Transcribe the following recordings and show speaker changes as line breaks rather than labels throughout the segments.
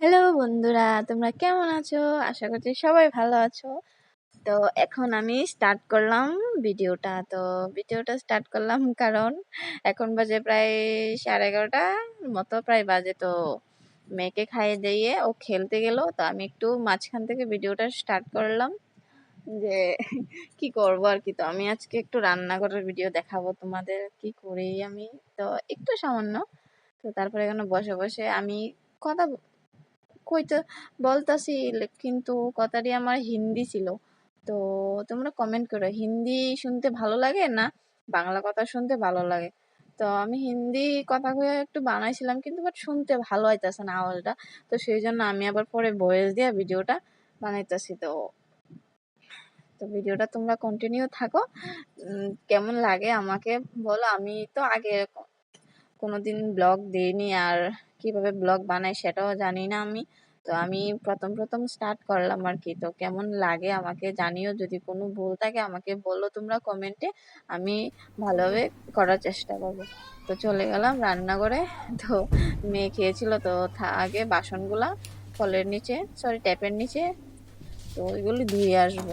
Hello বন্ধুরা, তোমরা কেমন আছো? আশা করছি সবাই ভালো আছো। তো এখন আমি স্টার্ট করলাম ভিডিওটা তো ভিডিওটা স্টার্ট করলাম কারণ এখন বাজে প্রায় সাড়ে এগারোটা মতো, প্রায় বাজে। তো মেয়েকে খাইয়ে দিয়ে ও খেলতে গেল। তো আমি একটু মাঝখান থেকে ভিডিওটা স্টার্ট করলাম যে কি করব আর কি। তো আমি আজকে একটু রান্নাঘরের ভিডিও দেখাবো তোমাদের, কি করি আমি। তো একটু সামান্য। তো তারপরে এখানে বসে বসে আমি কথা কইতে বলতাছি কিন্তু কথাটি আমার হিন্দি ছিল। তো তোমরা কমেন্ট করো, হিন্দি শুনতে ভালো লাগে না বাংলা কথা শুনতে ভালো লাগে? তো আমি হিন্দি কথা কয়ে একটু বানাইছিলাম, কিন্তু বাট শুনতে ভালো হইতাছে না আওয়াজটা। তো সেই জন্য আমি আবার পরে ভয়েস দিয়ে ভিডিওটা বানাইতেছি। তো তো ভিডিওটা তোমরা কন্টিনিউ থাকো। কেমন লাগে আমাকে বলো। আমি তো আগে কোনোদিন ব্লগ দিইনি আর কীভাবে ব্লগ বানাই সেটাও জানি না আমি। তো আমি প্রথম প্রথম স্টার্ট করলাম আর কি। তো কেমন লাগে আমাকে জানিও। যদি কোনো ভুল থাকে আমাকে বলো তোমরা কমেন্টে আমি ভালোভাবে করার চেষ্টা করব। তো চলে গেলাম রান্নাঘরে। তো মেয়ে খেয়েছিল তো আগে বাসনগুলা ফলের নিচে সরি ট্যাপের নিচে। তো ওইগুলি ধুয়ে আসব।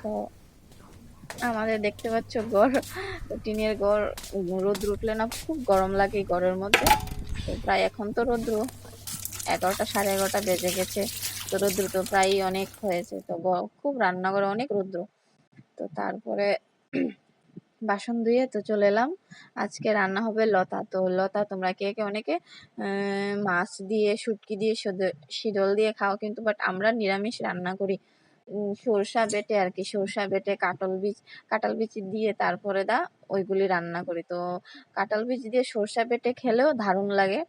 তো আমাদের দেখতে পাচ্ছ গড় টিনের গড় রোদ উঠলে না খুব গরম লাগে গড়ের মধ্যে। প্রায় এখন তো রোদ্র। এগারোটা, সাড়ে এগারোটা বেজে গেছে। তো রৌদ্র তো প্রায় অনেক হয়েছে। তো খুব রান্নাঘরে অনেক রৌদ্র। তো তারপরে বাসন ধুয়ে তো চলে এলাম। আজকে রান্না হবে লতা। তো লতা তোমরা কে কে অনেকে মাছ দিয়ে, শুটকি দিয়ে শীতল দিয়ে খাও কিন্তু বাট আমরা নিরামিষ রান্না করি। সরষা বেটে আর কি সরষা বেটে কাটল বীজ, কাঁঠাল বীজ দিয়ে তারপরে দা ওইগুলি রান্না করি। তো কাঁঠাল বীজ দিয়ে সরষা বেটে খেলেও দারুণ লাগে।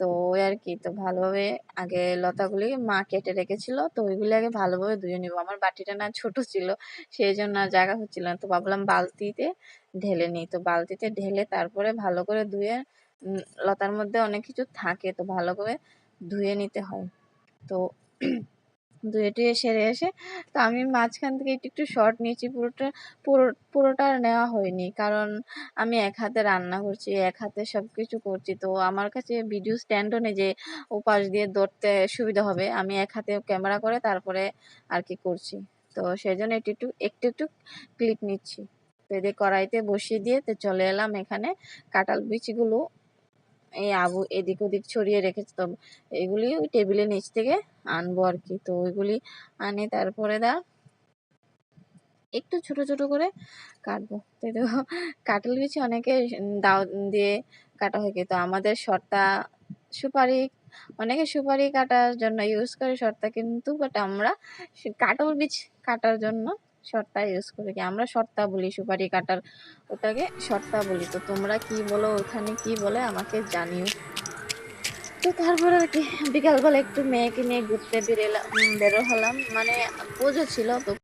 তো ওই আর কি তো ভালোভাবে আগে লতাগুলি মা কেটে রেখেছিল, তো ওইগুলি আগে ভালোভাবে ধুয়ে নিব। আমার বাটিটা না ছোট ছিল সেই জন্য আর জায়গা হচ্ছিল না। তো ভাবলাম বালতিতে ঢেলে নিই। তো বালতিতে ঢেলে তারপরে ভালো করে ধুয়ে লতার মধ্যে অনেক কিছু থাকে, তো ভালো করে ধুয়ে নিতে হয়। তো ধুয়ে টুয়ে সেরে এসে তো আমি মাঝখান থেকে একটু একটু শর্ট নিয়েছি, পুরোটা, পুরো, পুরোটা নেওয়া হয়নি। কারণ আমি এক হাতে রান্না করছি, এক হাতে সব কিছু করছি। তো আমার কাছে ভিডিও স্ট্যান্ডও নেই যে ওপাশ দিয়ে ধরতে সুবিধা হবে। আমি এক হাতে ক্যামেরা করে তারপরে আর কি করছি। তো সেই জন্য একটু একটু একটু একটু ক্লিপ নিচ্ছি। তো এদের কড়াইতে বসিয়ে দিয়ে তো চলে এলাম এখানে। কাঁঠাল বিচিগুলো এই আবু, এদিক ওদিক ছড়িয়ে রেখেছে। তো এগুলি ওই টেবিলের নিচ থেকে আনব আর কি। তো ওইগুলি আনে, তারপরে দা একটু ছোট ছোট করে কাটবো। তো কাটল বিচি অনেকে দাও দিয়ে কাটা হয় কিন্তু আমাদের শর্তা সুপারি, অনেকে সুপারি কাটার জন্য ইউজ করে শর্তা কিন্তু বাট আমরা কাটল বীজ কাটার জন্য শর্তা ইউজ করে কি? আমরা শর্তা বলি, সুপারি কাটার ওটাকে শর্তা বলি। তো তোমরা কি বলো, ওখানে কি বলে আমাকে জানিও। তো তারপরে আর কি, বিকালবেলা একটু মেয়েকে নিয়ে ঘুরতে বেরোলাম বেরো হলাম। মানে পুজো ছিল, তো